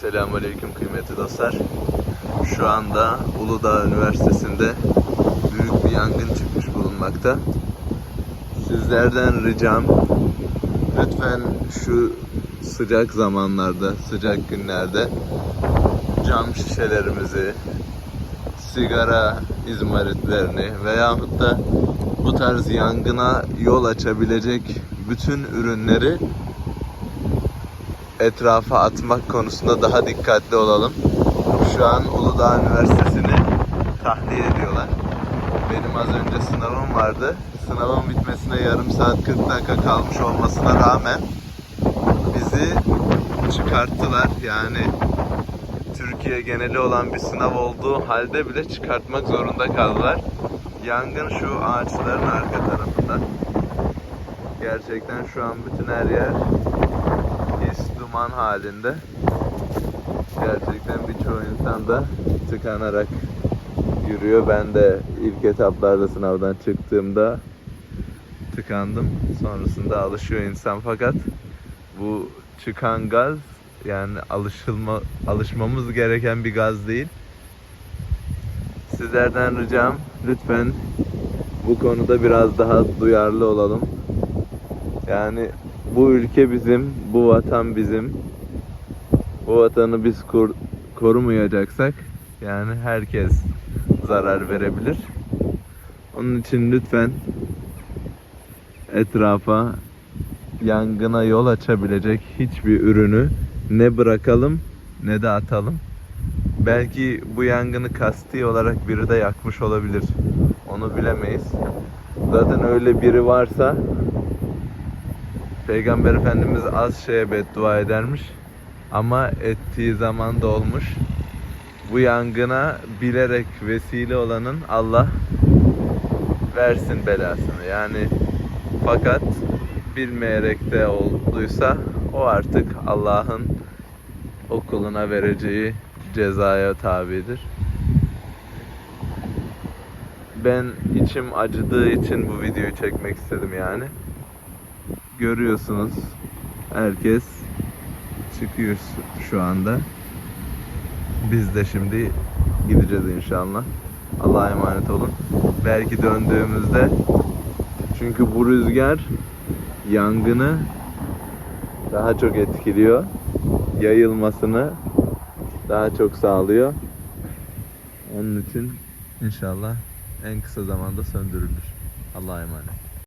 Selamünaleyküm kıymetli dostlar. Şu anda Uludağ Üniversitesi'nde büyük bir yangın çıkmış bulunmakta. Sizlerden ricam lütfen şu sıcak zamanlarda, sıcak günlerde cam şişelerimizi, sigara izmaritlerini veyahut da bu tarz yangına yol açabilecek bütün ürünleri etrafa atmak konusunda daha dikkatli olalım. Şu an Uludağ Üniversitesi'ni tahliye ediyorlar. Benim az önce sınavım vardı. Sınavın bitmesine yarım saat 40 dakika kalmış olmasına rağmen bizi çıkarttılar. Yani Türkiye geneli olan bir sınav olduğu halde bile çıkartmak zorunda kaldılar. Yangın şu ağaçların arka tarafında. Gerçekten şu an bütün her yer duman halinde. Gerçekten birçoğu insan da tıkanarak yürüyor. Ben de ilk etaplarda sınavdan çıktığımda tıkandım. Sonrasında alışıyor insan fakat bu çıkan gaz yani alışılma alışmamız gereken bir gaz değil. Sizlerden ricam lütfen bu konuda biraz daha duyarlı olalım. Yani bu ülke bizim, bu vatan bizim. Bu vatanı biz kur- korumayacaksak yani herkes zarar verebilir. Onun için lütfen etrafa yangına yol açabilecek hiçbir ürünü ne bırakalım ne de atalım. Belki bu yangını kasti olarak biri de yakmış olabilir. Onu bilemeyiz. Zaten öyle biri varsa Peygamber Efendimiz az şeye beddua edermiş ama ettiği zaman da olmuş. Bu yangına bilerek vesile olanın Allah versin belasını. Yani fakat bilmeyerek de olduysa o artık Allah'ın o kuluna vereceği cezaya tabidir. Ben içim acıdığı için bu videoyu çekmek istedim yani görüyorsunuz herkes çıkıyor şu- anda. Biz de şimdi gideceğiz inşallah. Allah'a emanet olun. Belki döndüğümüzde çünkü bu rüzgar yangını daha çok etkiliyor. Yayılmasını daha çok sağlıyor. Onun için inşallah en kısa zamanda söndürülür. Allah'a emanet.